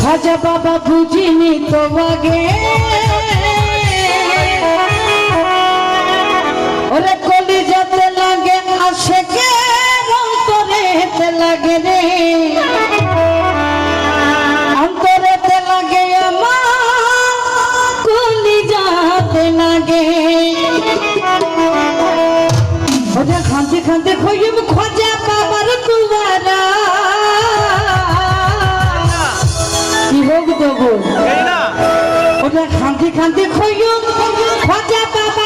খাজা বাবা বুঝিনি তো আগে। ওরে খান্তি খইম খোঁজা বাবার দুয়ারা কি হোক দেবো ওটা খান্তি খান্তি খোঁজা বাবার দুয়ারা